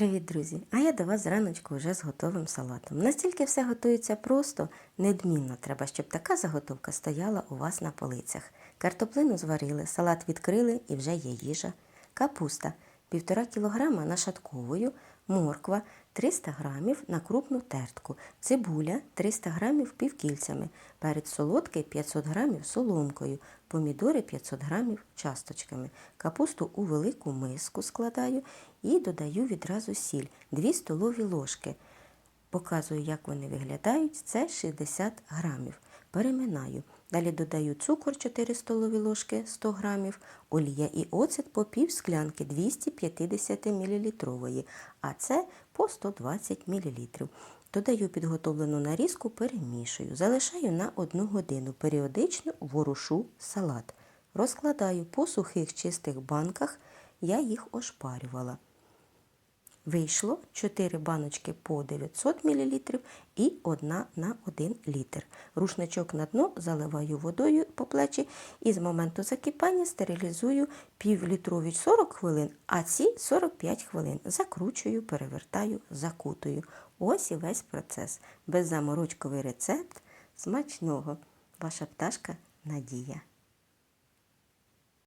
Привіт, друзі! А я до вас зраночку вже з готовим салатом. Настільки все готується просто, недмінно треба, щоб така заготовка стояла у вас на полицях. Картоплину зварили, салат відкрили і вже є їжа. Капуста 1,5 кг нашатковою, морква 300 г на крупну тертку, цибуля 300 г півкільцями, перець солодкий 500 г соломкою, помідори 500 г часточками. Капусту у велику миску складаю і додаю відразу сіль 2 столові ложки. Показую, як вони виглядають. Це 60 грамів. Переминаю. Далі додаю цукор 4 столові ложки 100 грамів, олія і оцет по пів склянки 250 мл, а це по 120 мл. Додаю підготовлену нарізку, перемішую. Залишаю на 1 годину. Періодично ворушу салат. Розкладаю по сухих чистих банках, я їх ошпарювала. Вийшло 4 баночки по 900 мл і одна на 1 літр. Рушничок на дно заливаю водою по плечі і з моменту закипання стерилізую півлітрові 40 хвилин, а ці 45 хвилин. Закручую, перевертаю, закутую. Ось і весь процес. Беззаморочковий рецепт смачного. Ваша пташка Надія.